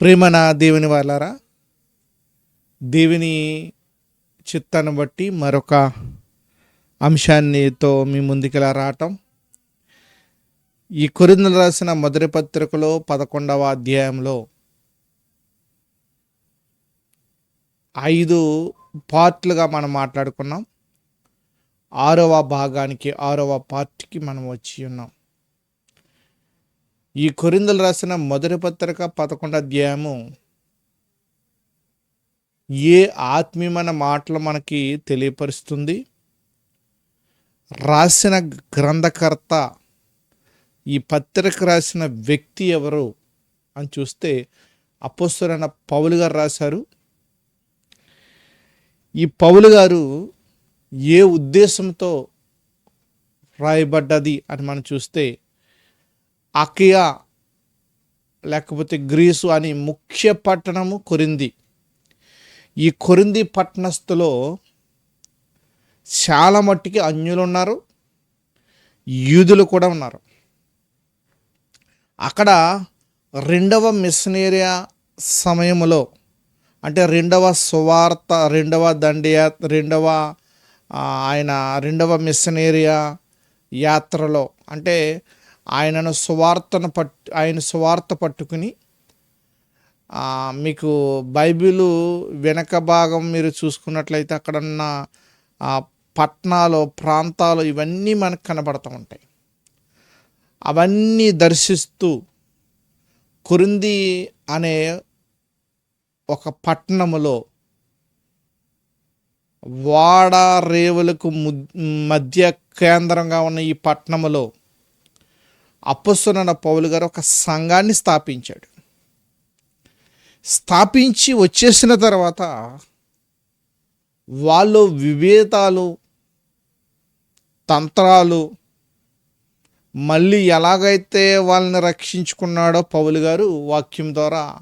ప్రేమన దేవుని వాళ్ళారా దేవుని చిత్తాన్ని బట్టి మరొక అంశాన్నితో మీ ముందుకెలా రావటం? ఈ కొరిందలు రాసిన మొదటి పత్రికలో పదకొండవ అధ్యాయంలో ఐదు పార్ట్లుగా మనం మాట్లాడుకున్నాం. ఆరవ భాగానికి ఆరవ పార్ట్కి మనం వచ్చి ఉన్నాం. ఈ కొరిందలు రాసిన మొదటి పత్రిక పదకొండు అధ్యాయము. ఏ ఆత్మీయమైన మాటలు మనకి తెలియపరుస్తుంది? రాసిన గ్రంథకర్త ఈ పత్రిక రాసిన వ్యక్తి ఎవరు అని చూస్తే అపోస్తులైన పౌలు గారు రాశారు. ఈ పౌలు గారు ఏ ఉద్దేశంతో రాయబడ్డది అని మనం చూస్తే అకియా లేకపోతే గ్రీసు అని ముఖ్య పట్టణము కొరింది. ఈ కొరింది పట్టణస్థులో చాలా మట్టికి అన్యులు ఉన్నారు యూదులు కూడా ఉన్నారు. అక్కడ రెండవ మిషనేరియా సమయంలో అంటే రెండవ సువార్త రెండవ దండియా రెండవ ఆయన రెండవ మిషనేరియా యాత్రలో అంటే ఆయనను సువార్తను పట్టు ఆయన సువార్త పట్టుకుని మీకు బైబిలు వెనక భాగం మీరు చూసుకున్నట్లయితే అక్కడ ఉన్న పట్టణాలు ప్రాంతాలు ఇవన్నీ మనకు కనబడుతూ ఉంటాయి. అవన్నీ దర్శిస్తూ కురింది అనే ఒక పట్టణములో వాడ రేవులకు మధ్య కేంద్రంగా ఉన్న ఈ పట్టణములో అప్పస్తున్న పౌలు గారు ఒక సంఘాన్ని స్థాపించాడు. స్థాపించి వచ్చేసిన తర్వాత వాళ్ళు విభేదాలు తంత్రాలు మళ్ళీ ఎలాగైతే వాళ్ళని రక్షించుకున్నాడో పౌలు గారు వాక్యం ద్వారా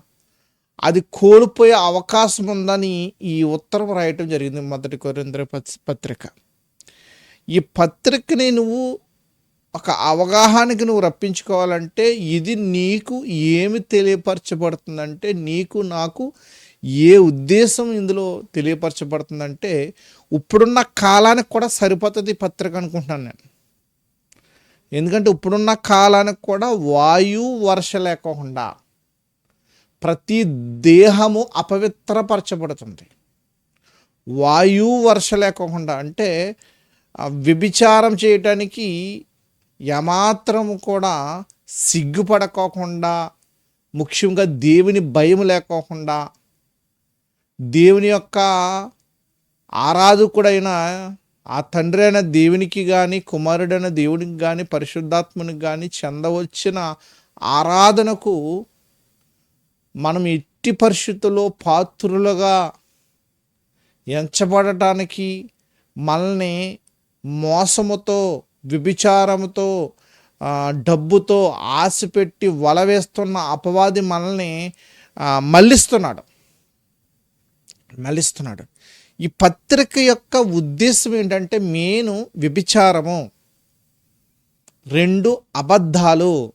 అది కోల్పోయే అవకాశం ఉందని ఈ ఉత్తరం రాయటం జరిగింది మొదటి కొరింద్ర పత్రిక. ఈ పత్రికని నువ్వు ఒక అవగాహనకి నువ్వు రప్పించుకోవాలంటే ఇది నీకు ఏమి తెలియపరచబడుతుందంటే నీకు నాకు ఏ ఉద్దేశం ఇందులో తెలియపరచబడుతుందంటే ఇప్పుడున్న కాలానికి కూడా సరిపోతుంది పత్రిక అనుకుంటున్నాను నేను. ఎందుకంటే ఇప్పుడున్న కాలానికి కూడా వాయు వర్ష లేకోకుండా ప్రతి దేహము అపవిత్రపరచబడుతుంది. వాయు వర్ష లేకోకుండా అంటే వ్యభిచారం చేయటానికి ఏమాత్రము కూడా సిగ్గుపడకోకుండా ముఖ్యంగా దేవుని భయం లేకోకుండా దేవుని యొక్క ఆరాధకుడైన ఆ తండ్రి అయిన దేవునికి కానీ కుమారుడైన దేవునికి కానీ పరిశుద్ధాత్మనికి కానీ చెందవచ్చిన ఆరాధనకు మనం ఎట్టి పరిస్థితుల్లో పాత్రులుగా ఎంచబడటానికి మనల్ని మోసముతో విభిచారంతో డబ్బుతో ఆశ పెట్టి వల వేస్తున్న అపవాది మనల్ని మళ్ళిస్తున్నాడు. మళ్ళిస్తున్నాడు. ఈ పత్రిక యొక్క ఉద్దేశం ఏంటంటే మేను వ్యభిచారము. రెండు అబద్ధాలు.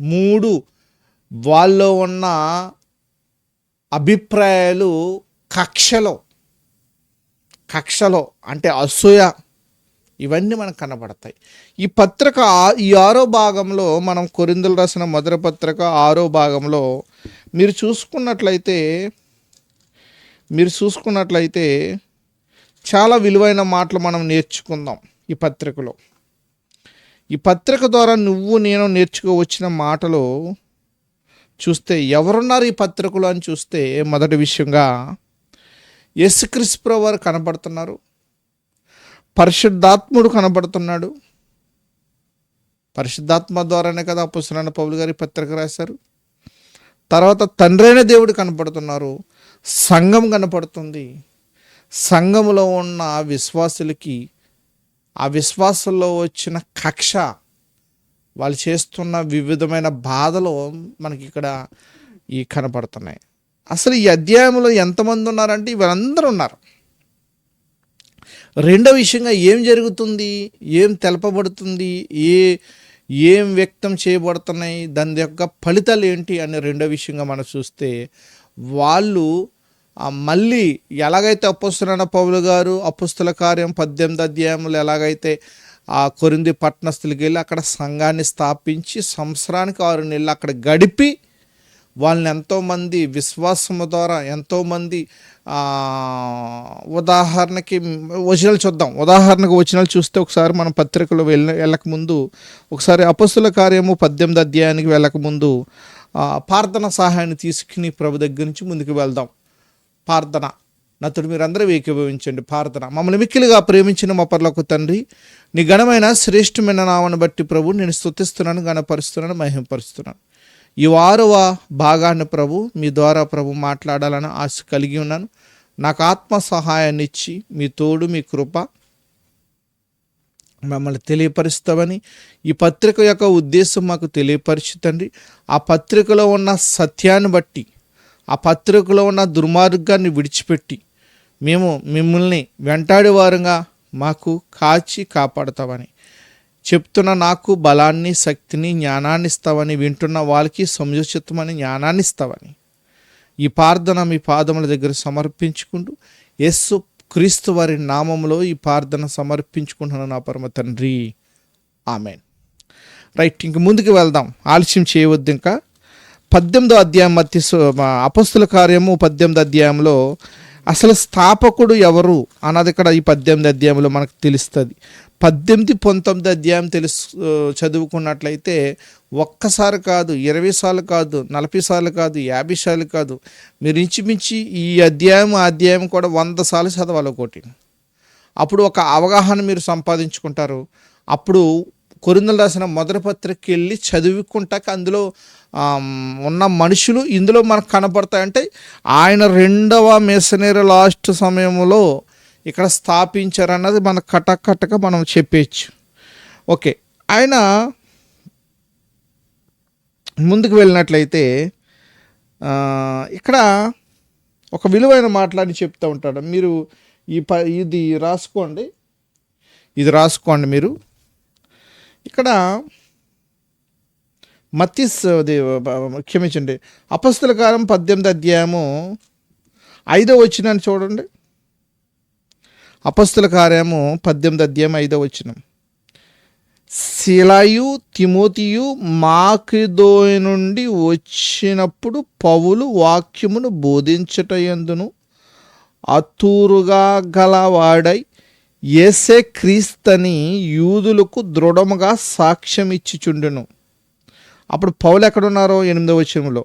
మూడు వాళ్ళలో ఉన్న అభిప్రాయాలు కక్షలో. కక్షలో అంటే అసూయ. ఇవన్నీ మనకు కనబడతాయి. ఈ పత్రిక ఈ ఆరో భాగంలో మనం కొరిందులు రాసిన మొదటి పత్రిక ఆరో భాగంలో మీరు చూసుకున్నట్లయితే మీరు చూసుకున్నట్లయితే చాలా విలువైన మాటలు మనం నేర్చుకుందాం ఈ పత్రికలో. ఈ పత్రిక ద్వారా నువ్వు నేను నేర్చుకోవచ్చిన మాటలు చూస్తే ఎవరున్నారు ఈ పత్రికలో అని చూస్తే మొదటి విషయంగా యేసుక్రీస్తు వారు కనబడుతున్నారు. పరిశుద్ధాత్ముడు కనబడుతున్నాడు. పరిశుద్ధాత్మ ద్వారానే కదా అపుసరాన పౌలు గారి పత్రిక రాశారు. తర్వాత తండ్రైన దేవుడు కనపడుతున్నారు సంఘం కనపడుతుంది సంఘములో ఉన్న విశ్వాసులకి ఆ విశ్వాసంలో వచ్చిన కక్ష వాళ్ళు చేస్తున్న వివిధమైన బాధలు మనకి ఇక్కడ ఈ కనపడుతున్నాయి అసలు ఈ అధ్యాయంలో ఎంతమంది ఉన్నారంటే వీళ్ళందరూ ఉన్నారు. రెండవ విషయంగా ఏం జరుగుతుంది? ఏం తెలపబడుతుంది? ఏ ఏం వ్యక్తం చేయబడుతున్నాయి? దాని యొక్క ఫలితాలు ఏంటి అనే రెండో విషయంగా మనం చూస్తే వాళ్ళు మళ్ళీ ఎలాగైతే అపుస్తున్న పౌలు గారు అపుస్తుల కార్యం పద్దెనిమిది అధ్యాయములు ఎలాగైతే ఆ కొరింది పట్టణస్థులకి వెళ్ళి అక్కడ సంఘాన్ని స్థాపించి సంవత్సరానికి ఆరు నెలలు అక్కడ గడిపి వాళ్ళని ఎంతోమంది విశ్వాసము ద్వారా ఎంతోమంది ఉదాహరణకి వచనాలు చూద్దాం. ఉదాహరణకు వచనాలు చూస్తే ఒకసారి మనం పత్రికలు వెళ్ళ వెళ్ళక ముందు ఒకసారి అపస్సుల కార్యము పద్దెనిమిది అధ్యాయానికి వెళ్ళక ముందు ప్రార్థన సహాయాన్ని తీసుకుని ప్రభు దగ్గర నుంచి ముందుకు వెళ్దాం. ప్రార్థన. నతుడు మీరందరూ ఏకీభవించండి. ప్రార్థన. మమ్మల్ని మిక్కిలిగా ప్రేమించిన మా పర్లకు తండ్రి నీ ఘనమైన శ్రేష్టమైన నామను బట్టి ప్రభు నేను స్తుతిస్తున్నాను గణపరుస్తున్నాను మహిమపరుస్తున్నాను. ఈ వారవ భాగాన్ని ప్రభు మీ ద్వారా ప్రభు మాట్లాడాలని ఆశ కలిగి ఉన్నాను. నాకు ఆత్మ సహాయాన్ని ఇచ్చి మీ తోడు మీ కృప మమ్మల్ని తెలియపరుస్తామని ఈ పత్రిక యొక్క ఉద్దేశం మాకు తెలియపరుచుతండి ఆ పత్రికలో ఉన్న సత్యాన్ని బట్టి ఆ పత్రికలో ఉన్న దుర్మార్గాన్ని విడిచిపెట్టి మేము మిమ్మల్ని వెంటాడే వారంగా మాకు కాచి కాపాడతామని చెప్తున్న నాకు బలాన్ని శక్తిని జ్ఞానాన్ని ఇస్తావని వింటున్న వాళ్ళకి సంయోచితమని జ్ఞానాన్ని ఇస్తావని. ఈ ప్రార్థన మీ పాదముల దగ్గర సమర్పించుకుంటూ యస్సు క్రీస్తు వారి నామములో ఈ ప్రార్థన సమర్పించుకుంటున్నాను నా పరమ తండ్రి. ఆమెన్. రైట్ ఇంక ముందుకు వెళ్దాం. ఆలస్యం చేయవద్దు ఇంకా. పద్దెనిమిదో అధ్యాయం మధ్య అపస్తుల కార్యము పద్దెనిమిది అధ్యాయంలో అసలు స్థాపకుడు ఎవరు అన్నది ఇక్కడ ఈ పద్దెనిమిది అధ్యాయంలో మనకు తెలుస్తుంది. పద్దెనిమిది పంతొమ్మిది అధ్యాయం తెలుసు చదువుకున్నట్లయితే ఒక్కసారి కాదు ఇరవై సార్లు కాదు నలభై సార్లు కాదు యాభై సార్లు కాదు మీరు ఇంచుమించి ఈ అధ్యాయం ఆ అధ్యాయం కూడా వంద సార్లు చదవాలి ఒకటి అప్పుడు ఒక అవగాహన మీరు సంపాదించుకుంటారు. అప్పుడు కొరిందలు రాసిన మొదటి పత్రికకి వెళ్ళి చదువుకుంటాక అందులో ఉన్న మనుషులు ఇందులో మనకు కనపడతాయంటే ఆయన రెండవ మిషనరీ లాస్ట్ సమయంలో ఇక్కడ స్థాపించారన్నది మన కటకటక మనం చెప్పేయచ్చు. ఓకే ఆయన ముందుకు వెళ్ళినట్లయితే ఇక్కడ ఒక విలువైన మాట్లాడి చెప్తూ ఉంటాడు. మీరు ఈ ప ఇది రాసుకోండి. ఇది రాసుకోండి మీరు. ఇక్కడ మత్తిస్ అది క్షమించండి. అపస్తుల కాలం పద్దెనిమిది అధ్యాయము ఐదో వచ్చినాన్ని చూడండి. అపస్తుల కార్యము పద్దెనిమిది అధ్యాయం ఐదో వచ్చినం శిలయు తిమోతియు మాకిదోయ నుండి వచ్చినప్పుడు పౌలు వాక్యమును బోధించటయందును అతూరుగా గలవాడై ఏసే క్రీస్తని యూదులకు దృఢముగా సాక్ష్యం ఇచ్చిచుండెను అప్పుడు పౌలు ఎక్కడున్నారో ఎనిమిదో వచనంలో?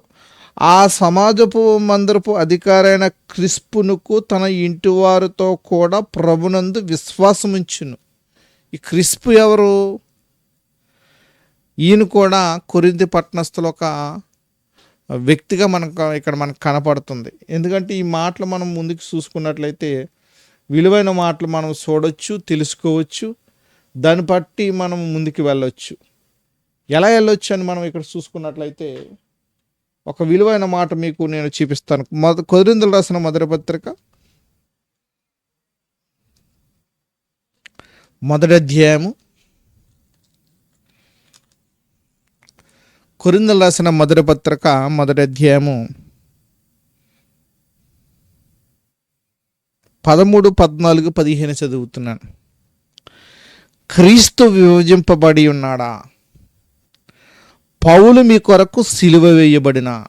ఆ సమాజపు మందరపు అధికారైన క్రిస్పునుకు తన ఇంటి వారితో కూడా ప్రభునందు విశ్వాసముంచును. ఈ క్రిస్పు ఎవరు? ఈయన కూడా కొరింది పట్టణస్థులు ఒక వ్యక్తిగా మనకు ఇక్కడ మనకు కనపడుతుంది. ఎందుకంటే ఈ మాటలు మనం ముందుకు చూసుకున్నట్లయితే విలువైన మాటలు మనం చూడొచ్చు తెలుసుకోవచ్చు. దాన్ని బట్టి మనం ముందుకు వెళ్ళొచ్చు. ఎలా వెళ్ళొచ్చు అని మనం ఇక్కడ చూసుకున్నట్లయితే ఒక విలువైన మాట మీకు నేను చూపిస్తాను. మొద కొరిందులు రాసిన మొదటి పత్రిక మొదటి అధ్యాయము. కొరిందలు రాసిన మొదటి పత్రిక మొదటి అధ్యాయము. పదమూడు పద్నాలుగు పదిహేను చదువుతున్నాను. క్రీస్తు విభజింపబడి ఉన్నాడా? పౌలు మీ కొరకు సిలువ వేయబడిన.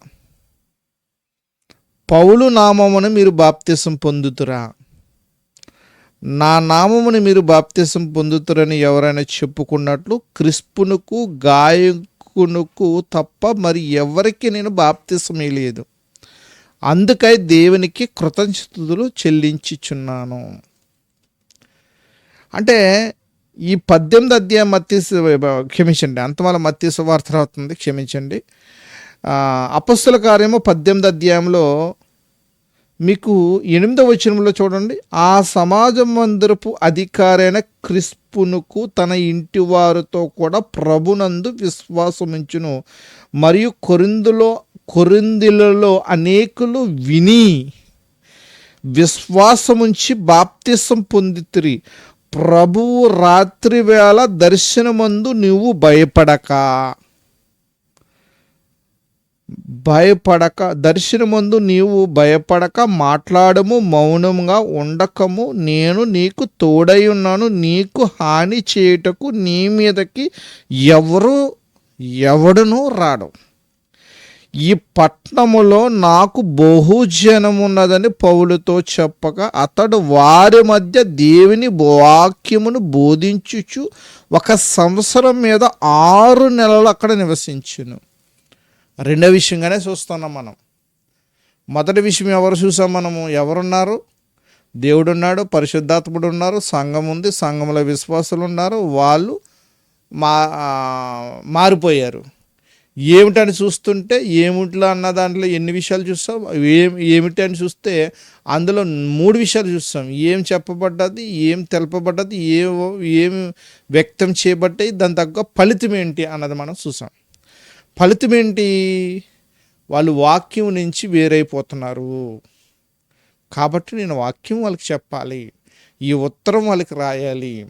పౌలు నామమును మీరు బాప్తిసం పొందుతురా. నా నామముని మీరు బాప్తిసం పొందుతురని ఎవరైనా చెప్పుకున్నట్లు క్రిస్పునుకు గాయకునుకు తప్ప మరి ఎవరికి నేను బాప్తిసం లేదు. అందుకై దేవునికి కృతజ్ఞతలు చెల్లించుచున్నాను. అంటే ఈ పద్దెనిమిది అధ్యాయం మత్తి క్షమించండి. అంతమాల మత్తి సువార్త అవుతుంది క్షమించండి. అపస్సుల కార్యము పద్దెనిమిది అధ్యాయంలో మీకు ఎనిమిదవ వచనంలో చూడండి. ఆ సమాజం మందిరపు అధికారైన క్రిస్పునుకు తన ఇంటి వారితో కూడా ప్రభునందు విశ్వాసముంచును. మరియు కొరిందులో కొరిందులలో అనేకులు విని విశ్వాసముంచి బాప్తిసం పొందితిరి. ప్రభువు రాత్రివేళ దర్శనమందు నువ్వు భయపడక. భయపడక దర్శనమందు నీవు భయపడక మాట్లాడము మౌనంగా ఉండకము నేను నీకు తోడై ఉన్నాను నీకు హాని చేయుటకు నీ మీదకి ఎవరు ఎవడునూ రాడు. ఈ పట్నములో నాకు బహుజనమున్నదని పౌలుతో చెప్పగా అతడు వారి మధ్య దేవుని వాక్యమును బోధించుచు ఒక సంవత్సరం మీద ఆరు నెలలు అక్కడ నివసించును. రెండో విషయంగానే చూస్తున్నాం మనం. మొదటి విషయం ఎవరు చూసాం మనము? ఎవరున్నారు? దేవుడు ఉన్నాడు పరిశుద్ధాత్ముడు ఉన్నారు సంఘం ఉంది సంఘంలో విశ్వాసులు ఉన్నారు వాళ్ళు మా మారిపోయారు. ఏమిటని చూస్తుంటే ఏమిట్లో అన్న దాంట్లో ఎన్ని విషయాలు చూస్తాం? ఏం ఏమిటి అని చూస్తే అందులో మూడు విషయాలు చూస్తాం. ఏం చెప్పబడ్డది ఏం తెలపబడ్డది ఏ ఏం వ్యక్తం చేయబడ్డాయి దాని తగ్గ ఫలితం ఏంటి అన్నది మనం చూసాం. ఫలితం ఏంటి? వాళ్ళు వాక్యం నుంచి వేరైపోతున్నారు. కాబట్టి నేను వాక్యం వాళ్ళకి చెప్పాలి. ఈ ఉత్తరం వాళ్ళకి రాయాలి.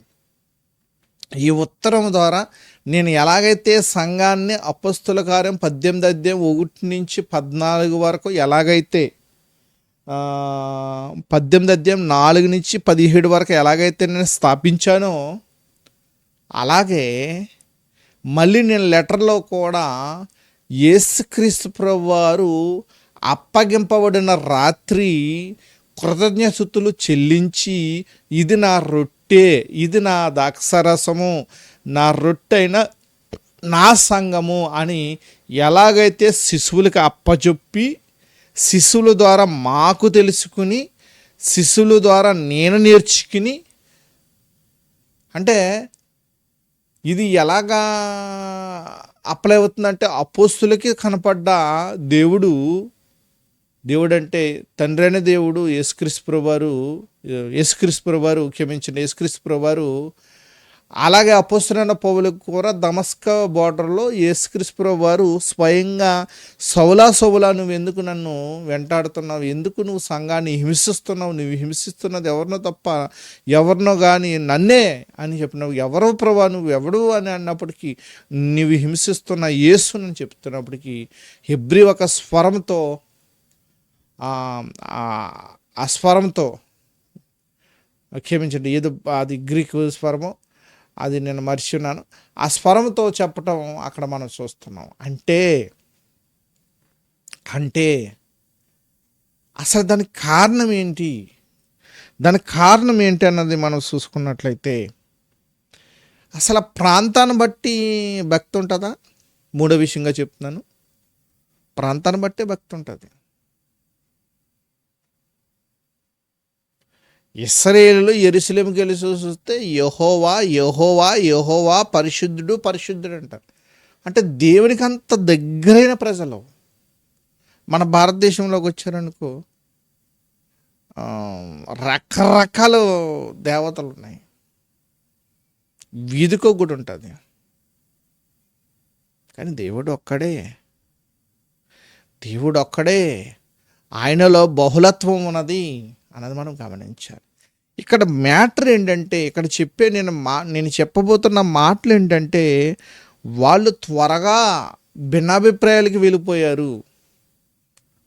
ఈ ఉత్తరం ద్వారా నేను ఎలాగైతే సంఘాన్ని అపస్తుల కార్యం పద్దెనిమిది అధ్యాయం ఒకటి నుంచి పద్నాలుగు వరకు ఎలాగైతే పద్దెనిమిది అధ్యాయం నాలుగు నుంచి పదిహేడు వరకు ఎలాగైతే నేను స్థాపించానో అలాగే మళ్ళీ నేను లెటర్లో కూడా యేసుక్రీస్తు ప్రభు వారు అప్పగింపబడిన రాత్రి కృతజ్ఞతులు చెల్లించి ఇది నా రొట్టె ఇది నా దాక్షరసము నా రొట్టైన నా సంఘము అని ఎలాగైతే శిశువులకి అప్పచెప్పి శిశువుల ద్వారా మాకు తెలుసుకుని శిశువుల ద్వారా నేను నేర్చుకుని అంటే ఇది ఎలాగా అప్లై అవుతుందంటే అపోస్తులకి కనపడ్డ దేవుడు దేవుడు అంటే తండ్రి అనే దేవుడు యేసుక్రీస్తు వారు యేసుక్రీస్తు వారు క్షమించిన యేసుక్రీస్తు వారు అలాగే అపోసరైన పౌలకు కూడా దమస్క బార్డర్లో యేసుక్రీస్తు వారు స్వయంగా సౌలా సౌలా నువ్వు ఎందుకు నన్ను వెంటాడుతున్నావు? ఎందుకు నువ్వు సంఘాన్ని హింసిస్తున్నావు? నువ్వు హింసిస్తున్నది ఎవరినో తప్ప ఎవరినో కానీ నన్నే అని చెప్పినావు ఎవరో ప్రభా నువ్వు? ఎవడు అని అన్నప్పటికీ నువ్వు హింసిస్తున్న యేసునని చెప్తున్నప్పటికీ హెబ్రి ఒక స్వరంతో ఆ- స్వరంతో క్షమించండి. ఏదో అది గ్రీక్ స్వరము అది నేను మర్చిన్నాను ఆ స్వరంతో చెప్పటం అక్కడ మనం చూస్తున్నాం. అంటే అంటే అసలు దానికి కారణం ఏంటి? దానికి కారణం ఏంటి అన్నది మనం చూసుకున్నట్లయితే అసలు ఆ ప్రాంతాన్ని బట్టి భక్తి ఉంటుందా? మూడో విషయంగా చెప్తున్నాను. ప్రాంతాన్ని బట్టే భక్తి ఉంటుంది. ఇస్రాయేలు ఎరుసలేంకి వెళ్ళి చూస్తే యహోవా యహోవా యహోవా పరిశుద్ధుడు పరిశుద్ధుడు అంటారు. అంటే దేవునికి అంత దగ్గరైన ప్రజలు. మన భారతదేశంలోకి వచ్చారనుకో రకరకాల దేవతలు ఉన్నాయి. వీధికో గుడి ఉంటుంది. కానీ దేవుడు ఒక్కడే. దేవుడు ఒక్కడే. ఆయనలో బహుళత్వం ఉన్నది. అన్నది మనం గమనించాలి. ఇక్కడ మ్యాటర్ ఏంటంటే ఇక్కడ చెప్పే నేను మా నేను చెప్పబోతున్న మాటలు ఏంటంటే వాళ్ళు త్వరగా భిన్నాభిప్రాయాలకి వెళ్ళిపోయారు.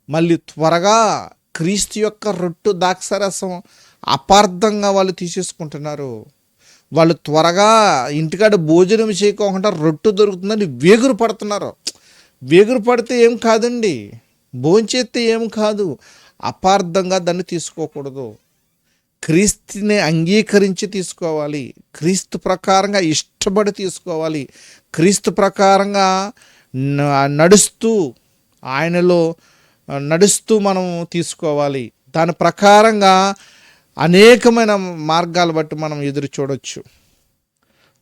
మళ్ళీ త్వరగా క్రీస్తు యొక్క రొట్టు దాక్షరసం అపార్థంగా వాళ్ళు తీసేసుకుంటున్నారు. వాళ్ళు త్వరగా ఇంటికాడ భోజనం చేయకోకుండా రొట్టు దొరుకుతుందని వేగురు పడుతున్నారు. వేగురు పడితే ఏం కాదండి? భోంచేస్తే ఏం కాదు? అపార్థంగా దాన్ని తీసుకోకూడదు. క్రీస్తుని అంగీకరించి తీసుకోవాలి. క్రీస్తు ప్రకారంగా ఇష్టపడి తీసుకోవాలి. క్రీస్తు ప్రకారంగా నడుస్తూ ఆయనలో నడుస్తూ మనం తీసుకోవాలి. దాని ప్రకారంగా అనేకమైన మార్గాలు బట్టి మనం ఎదురు చూడొచ్చు.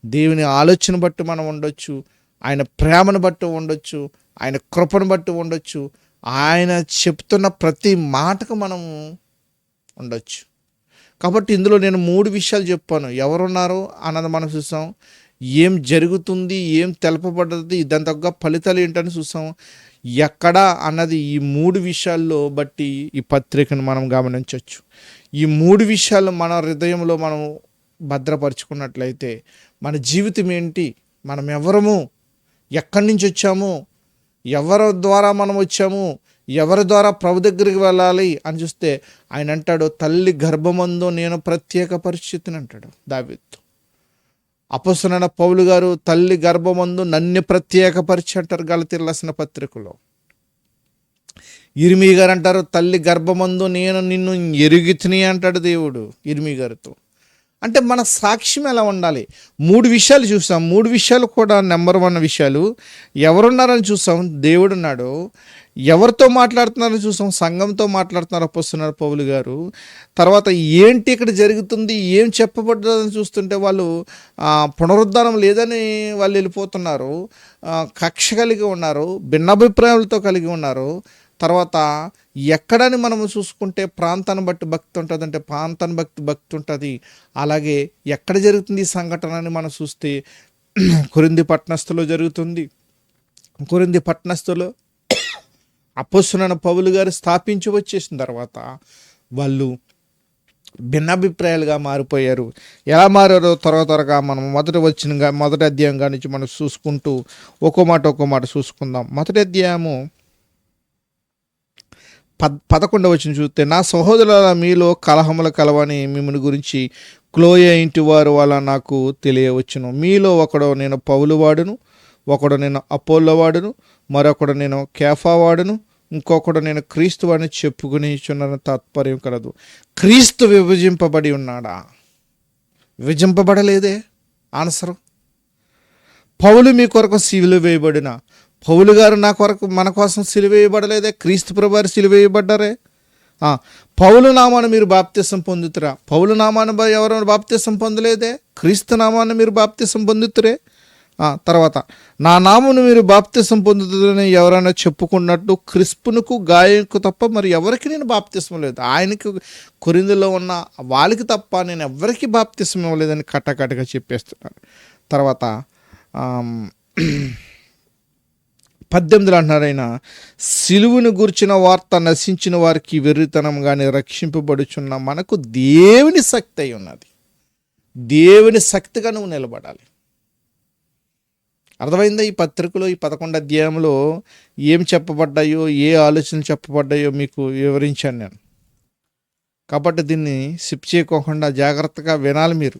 దేవుని ఆలోచన బట్టి మనం ఉండొచ్చు. ఆయన ప్రేమను బట్టి ఉండొచ్చు. ఆయన కృపను బట్టి ఉండొచ్చు. ఆయన చెప్తున్న ప్రతి మాటకు మనము ఉండొచ్చు. కాబట్టి ఇందులో నేను మూడు విషయాలు చెప్పాను. ఎవరున్నారు అన్నది మనం చూసాం ఏం జరుగుతుంది ఏం తెలపబడ్డది దాని తగ్గ ఫలితాలు ఏంటని చూసాం ఎక్కడ అన్నది ఈ మూడు విషయాల్లో బట్టి ఈ పత్రికను మనం గమనించవచ్చు ఈ మూడు విషయాలు మన హృదయంలో మనం భద్రపరుచుకున్నట్లయితే మన జీవితం ఏంటి? మనం ఎవరము ఎక్కడి నుంచి వచ్చాము? ఎవరి ద్వారా మనం వచ్చాము? ఎవరి ద్వారా ప్రభు దగ్గరికి వెళ్ళాలి? అని చూస్తే ఆయన అంటాడు తల్లి గర్భమందు నేను ప్రత్యేక పరిస్థితిని అంటాడు దావిత్తు అపసునైన పౌలు గారు తల్లి గర్భమందు నన్ను ప్రత్యేకపరిచి అంటారు గలతీరు పత్రికలో. ఇరిమి గారు అంటారు తల్లి గర్భమందు నేను నిన్ను ఎరుగుతిని అంటాడు దేవుడు ఇరిమి గారితో. అంటే మన సాక్ష్యం ఎలా ఉండాలి? మూడు విషయాలు చూసాం. మూడు విషయాలు కూడా నెంబర్ వన్ విషయాలు. ఎవరున్నారని చూసాం. దేవుడు ఉన్నాడు ఎవరితో మాట్లాడుతున్నారని చూసాం. సంఘంతో మాట్లాడుతున్నారు అప్పస్తున్నారు పౌలు గారు. తర్వాత ఏంటి ఇక్కడ జరుగుతుంది? ఏం చెప్పబడ్డదని చూస్తుంటే వాళ్ళు పునరుద్ధానం లేదని వాళ్ళు వెళ్ళిపోతున్నారు. కక్ష కలిగి ఉన్నారు. భిన్నాభిప్రాయాలతో కలిగి ఉన్నారు. తర్వాత ఎక్కడని మనం చూసుకుంటే ప్రాంతాన్ని బట్టి భక్తి ఉంటుంది అంటే ప్రాంతాన్ని బట్టి భక్తి ఉంటుంది. అలాగే ఎక్కడ జరుగుతుంది ఈ సంఘటన అని మనం చూస్తే కురింది పట్టణస్థులో జరుగుతుంది. కురింది పట్టణస్థులో అపోస్తున్న పౌలు గారు స్థాపించి వచ్చేసిన తర్వాత వాళ్ళు భిన్నాభిప్రాయాలుగా మారిపోయారు. ఎలా మారారో త్వర త్వరగా మనం మొదటి వచ్చిన మొదటి అధ్యాయం నుంచి మనం చూసుకుంటూ ఒక్కో మాట ఒక్కో మాట చూసుకుందాం. మొదటి అధ్యాయము పద్ పదకొండవ వచ్చిన చూస్తే నా సహోదరుల మీలో కలహముల కలవని మిమ్మల్ని గురించి క్లోయ ఇంటి వారు వల్ల నాకు తెలియవచ్చును. మీలో ఒకడు నేను పౌలు వాడును ఒకడు నేను అపోలో వాడును మరొకడు నేను కేఫా వాడును ఇంకొకడు నేను క్రీస్తు వాడిని చెప్పుకునిచున్న తాత్పర్యం కలదు. క్రీస్తు విభజింపబడి ఉన్నాడా? విభజింపబడలేదే? ఆన్సరు? పౌలు మీ కొరకు సిలువ వేయబడిన పౌలు గారు నా కొరకు మన కోసం సిలువ వేయబడలేదే క్రీస్తు ప్రభువారు సిలువేయబడ్డారే. పౌలు నామాను మీరు బాప్తిసం పొందుతురా. పౌలు నామాన్ని బ- బాప్తిసం పొందలేదే క్రీస్తు నామాన్ని మీరు బాప్తిసం పొందుతురే. తర్వాత నా నామను మీరు బాప్తిసం పొందుతుందని ఎవరైనా చెప్పుకున్నట్టు క్రిస్పునకు గాయకు తప్ప మరి ఎవరికి నేను బాప్తిసం లేదు? ఆయనకి కొరిందులో ఉన్న వాళ్ళకి తప్ప నేను ఎవరికి బాప్తిసం ఇవ్వలేదని కట్టకట్టగా చెప్పేస్తున్నాను తర్వాత పద్దెనిమిదిలో అంటున్నారు ఆయన సిలువును గుర్చిన వార్త నశించిన వారికి వెర్రితనం కానీ రక్షింపబడుచున్న మనకు దేవుని శక్తి అయి ఉన్నది. దేవుని శక్తిగా నువ్వు నిలబడాలి. అర్థమైందా ఈ పత్రికలో ఈ పదకొండు అధ్యాయంలో ఏం చెప్పబడ్డాయో ఏ ఆలోచనలు చెప్పబడ్డాయో మీకు వివరించాను నేను. కాబట్టి దీన్ని సిప్ చేయకోకుండా జాగ్రత్తగా వినాలి మీరు.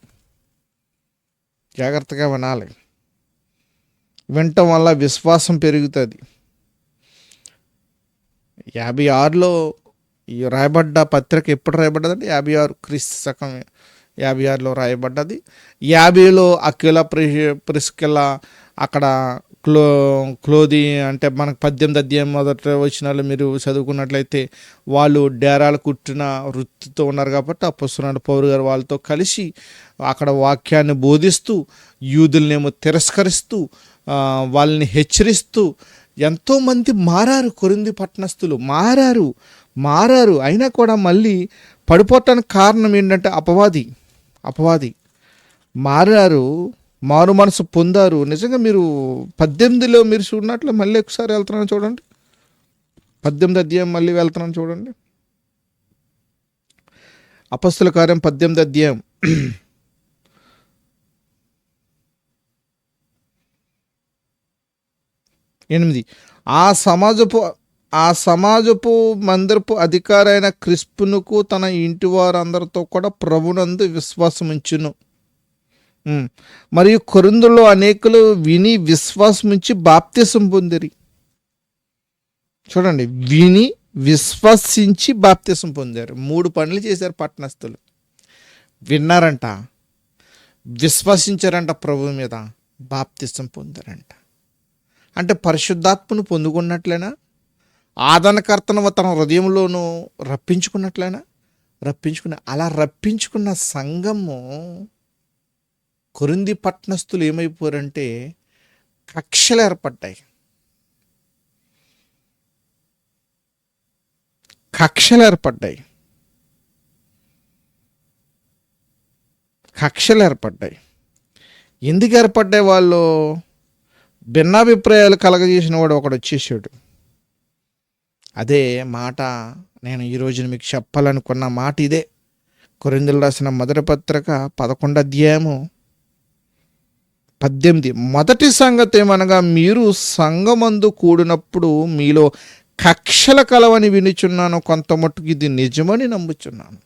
జాగ్రత్తగా వినాలి. వినటం వల్ల విశ్వాసం పెరుగుతుంది. యాభై ఆరులో రాయబడ్డ పత్రిక ఎప్పుడు రాయబడ్డదంటే యాభై ఆరు క్రీస్తు శకం యాభై ఆరులో రాయబడ్డది. యాభైలో అక్కిల ప్రి ప్రిస్కిల అక్కడ క్లో క్లోది అంటే మనకు పద్దెనిమిది అధ్యాయం మొదట వచ్చిన వాళ్ళు మీరు చదువుకున్నట్లయితే వాళ్ళు డేరాలు కుట్టిన వృత్తితో ఉన్నారు కాబట్టి ఆ పుస్తనాడు పౌరు గారు వాళ్ళతో కలిసి అక్కడ వాక్యాన్ని బోధిస్తూ యూదులనేమో తిరస్కరిస్తూ వాళ్ళని హెచ్చరిస్తూ ఎంతోమంది మారారు కొరింది పట్టణస్థులు. మారారు మారారు. అయినా కూడా మళ్ళీ పడిపోవటానికి కారణం ఏంటంటే అపవాది అపవాది. మారారు మారు మనసు పొందారు. నిజంగా మీరు పద్దెనిమిదిలో మీరు చూడనట్లు మళ్ళీ ఒకసారి వెళ్తున్నాను చూడండి. పద్దెనిమిది అధ్యాయం మళ్ళీ వెళ్తున్నాను చూడండి. అపస్తుల కార్యం పద్దెనిమిది అధ్యాయం. ఎనిమిది. ఆ సమాజపు ఆ సమాజపు మందిరపు అధికారైన క్రిస్పునుకు తన ఇంటి వారందరితో కూడా ప్రభునందు విశ్వాసం ఉంచును. మరియు కొరిందులో అనేకులు విని విశ్వాసం ఉంచి బాప్తిసం పొందిరి. చూడండి విని విశ్వసించి బాప్తిసం పొందారు. మూడు పనులు చేశారు పట్టణస్థులు. విన్నారంట. విశ్వసించారంట ప్రభు మీద బాప్తిసం పొందారంట. అంటే పరిశుద్ధాత్మను పొందుకున్నట్లేనా? ఆదరణకర్తను తన హృదయంలోనూ రప్పించుకున్నట్లేనా? రప్పించుకున్న అలా రప్పించుకున్న సంఘము కొరింది పట్టణస్థులు ఏమైపోయారంటే కక్షలు ఏర్పడ్డాయి. కక్షలు ఏర్పడ్డాయి. కక్షలు ఏర్పడ్డాయి. ఎందుకు ఏర్పడ్డాయి వాళ్ళు? భిన్నాభిప్రాయాలు కలగజేసిన వాడు ఒకడు వచ్చేసాడు. అదే మాట నేను ఈ రోజున మీకు చెప్పాలనుకున్న మాట ఇదే. కొరిందులు రాసిన మొదటి పత్రిక పదకొండు అధ్యాయము పద్దెనిమిది. మొదటి సంగతి ఏమనగా మీరు సంగమందు కూడినప్పుడు మీలో కక్షల కలవని వినుచున్నాను కొంత మట్టుకు ఇది నిజమని నమ్ముచున్నాను.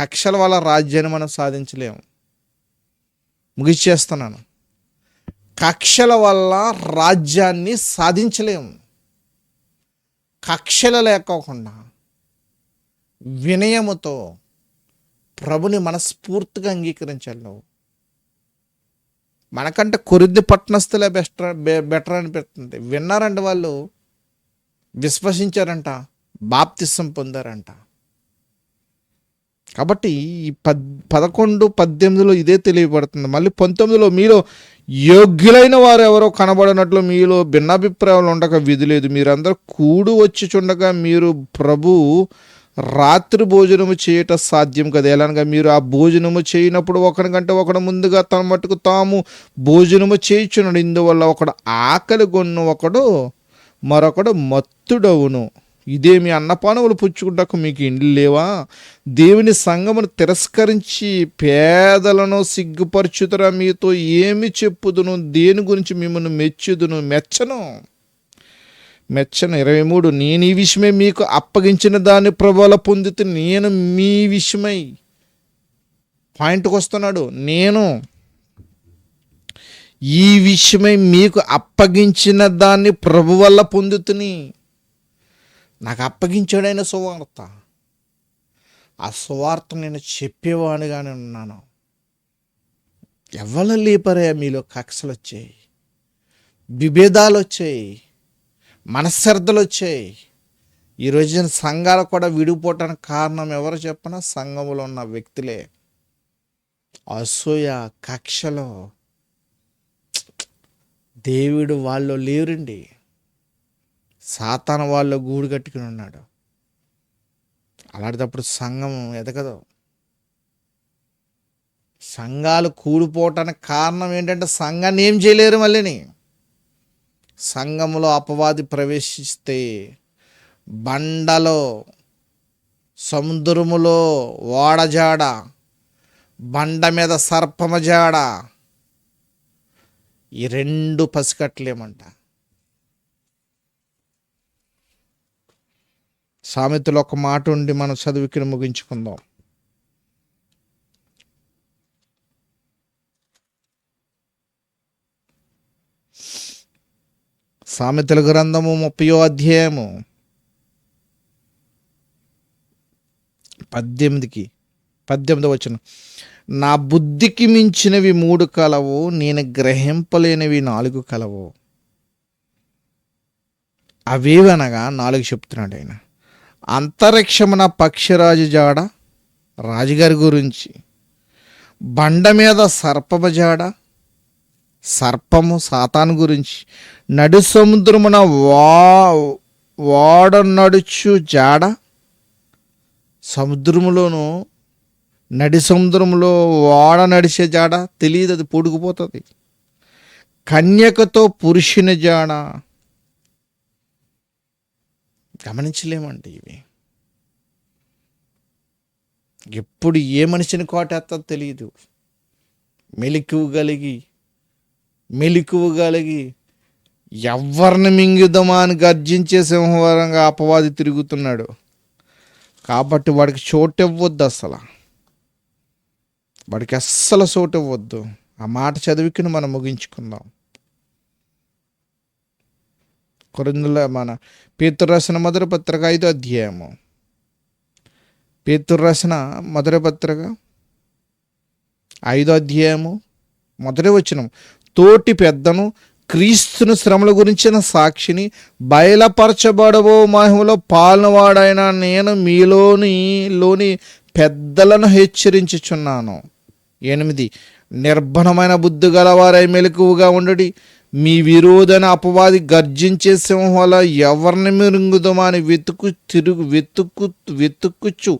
కక్షల వల్ల రాజ్యాన్ని మనం సాధించలేము. ముగిచేస్తున్నాను కక్షల వల్ల రాజ్యాన్ని సాధించలేము. కక్షలు లేకోకుండా వినయముతో ప్రభుని మనస్ఫూర్తిగా అంగీకరించాలి. నువ్వు మనకంటే కొరిద్ది పట్టణస్థులే బెస్ట్ బెటర్ అనిపిస్తుంది. విన్నారంట వాళ్ళు? విశ్వసించారంట బాప్తిసం పొందారంట. కాబట్టి ఈ పద్ పదకొండు పద్దెనిమిదిలో ఇదే తెలియబడుతుంది. మళ్ళీ పంతొమ్మిదిలో మీలో యోగ్యులైన వారు ఎవరో కనబడినట్లు మీలో భిన్నాభిప్రాయాలు ఉండక విధి లేదు. మీరందరూ కూడు వచ్చి చుండగా మీరు ప్రభు రాత్రి భోజనము చేయట సాధ్యం కదా. ఎలానగా మీరు ఆ భోజనము చేయనప్పుడు ఒకరికంటే ఒకడు ముందుగా తన మట్టుకు తాము భోజనము చేయించున్నాడు. ఇందువల్ల ఒకడు ఆకలి కొన్న ఒకడు మరొకడు మత్తుడవును. ఇదేమి అన్నపానములు పుచ్చుకుంటకు మీకు ఇండ్లు లేవా? దేవుని సంగమును తిరస్కరించి పేదలను సిగ్గుపరుచుతురా మీతో ఏమి చెప్పుదును? దేని గురించి మిమ్మల్ని మెచ్చుదును? మెచ్చను. మెచ్చను. ఇరవై మూడు. నేను ఈ విషయమై మీకు అప్పగించిన దాన్ని ప్రభుల పొందితే నేను మీ విషయమై. పాయింట్కి వస్తున్నాడు. నేను ఈ విషయమై మీకు అప్పగించిన దాన్ని ప్రభు వల్ల పొందుతుని. నాకు అప్పగించాడైన సువార్త. ఆ సువార్త నేను చెప్పేవాడిగానే ఉన్నాను. ఎవరు లేపరే మీలో కక్షలు వచ్చాయి? విభేదాలు వచ్చాయి? మనశ్శ్రద్ధలు వచ్చాయి? ఈ రోజున సంఘాలు కూడా విడిపోవటానికి కారణం ఎవరు చెప్పినా? సంఘంలో ఉన్న వ్యక్తులే. అసూయ కక్షలో. దేవుడు వాళ్ళు లేరండి. సాతాన వాళ్ళు గూడు కట్టుకుని ఉన్నాడు. అలాంటప్పుడు సంఘం ఎదగదు. సంఘాలు కూడిపోవటానికి కారణం ఏంటంటే సంఘాన్ని ఏం చేయలేరు మళ్ళీని. సంఘములో అపవాది ప్రవేశిస్తే బండలో సముద్రములో ఓడజాడ బండ మీద సర్పమ జాడ. ఈ రెండు పసికట్లేమంట సామెతలు ఒక మాట ఉండి మనం చదువుకిని ముగించుకుందాం. సామెతల గ్రంథము ముప్పయో అధ్యాయము పద్దెనిమిదికి పద్దెనిమిది వచ్చిన నా బుద్ధికి మించినవి మూడు కలవు నేను గ్రహింపలేనివి నాలుగు కలవు. అవేవనగా నాలుగు చెప్తున్నాడు ఆయన. అంతరిక్షమున పక్షిరాజు జాడ రాజుగారి గురించి. బండ మీద సర్పమ జాడ సర్పము సాతాను గురించి. నడు సముద్రమున వా వాడ నడుచు జాడ సముద్రములోను నడి సముద్రంలో వాడ నడిచే జాడ తెలియదు అది పొడుగుపోతుంది. కన్యకతో పురుషుని జాడ గమనించలేమండి ఇవి. ఎప్పుడు ఏ మనిషిని కోటేస్తో తెలియదు మెలకువ కలిగి మెలకువ కలిగి ఎవరిని మింగుదమా అని గర్జించే సింహవరంగా అపవాది తిరుగుతున్నాడు. కాబట్టి వాడికి చోటు ఇవ్వద్దు అసలు. వాడికి అస్సలు చోటు ఇవ్వద్దు ఆ మాట చదివికిని మనం ముగించుకుందాం. కొరిందుల మన పేతురు రాసిన మొదటి పత్రిక ఐదో అధ్యాయము. పేతురు రాసిన మొదటి పత్రిక ఐదో అధ్యాయము మొదటి వచ్చిన తోటి పెద్దను క్రీస్తును శ్రమల గురించిన సాక్షిని బయలపరచబడబో మహిమలో పాలనవాడైన నేను మీలోని లోని పెద్దలను హెచ్చరించుచున్నాను. ఎనిమిది. నిర్భణమైన బుద్ధి గలవారై మెలకువగా ఉండడి. మీ విరోధన అపవాది గర్జించే సింహం ఎవరిని మిరుగుదమా అని వెతుకు తిరుగు వెతుకు వెతుకుచ్చు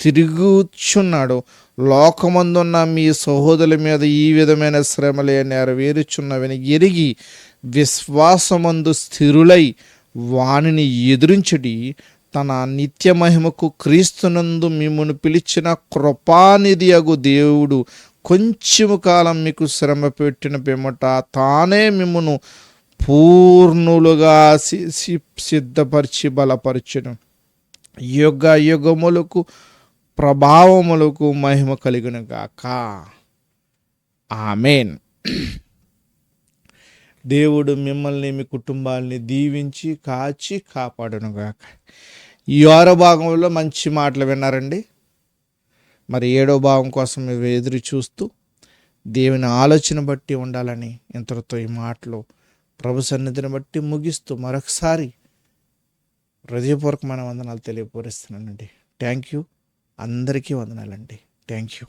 తిరుగుచున్నాడు. లోకమందున్న మీ సహోదరుల మీద ఈ విధమైన శ్రమలే నెరవేరుచున్నవని ఎరిగి విశ్వాసమందు స్థిరులై వానిని ఎదురించడి. తన నిత్య మహిమకు క్రీస్తునందు మిమ్మల్ని పిలిచిన కృపానిధి అగు దేవుడు కొంచెము కాలం మీకు శ్రమ పెట్టిన పిమ్మట తానే మిమ్మను పూర్ణులుగా సి- సి- సిద్ధపరిచి బలపరచను. యుగ యుగములకు ప్రభావములకు మహిమ కలిగిన గాక ఆమెన్. దేవుడు మిమ్మల్ని మీ కుటుంబాల్ని దీవించి కాచి కాపాడును గాక ఈ ఆరో భాగంలో మంచి మాటలు విన్నారండి? మరి ఏడో భావం కోసం ఎదురు చూస్తూ దేవుని ఆలోచన బట్టి ఉండాలని ఇంతటితో ఈ మాటలు ప్రభు సన్నిధిని బట్టి ముగిస్తూ మరొకసారి హృదయపూర్వకమైన వందనాలు తెలియపరుస్తున్నానండి. థ్యాంక్ యూ అందరికీ వందనాలండి. Thank you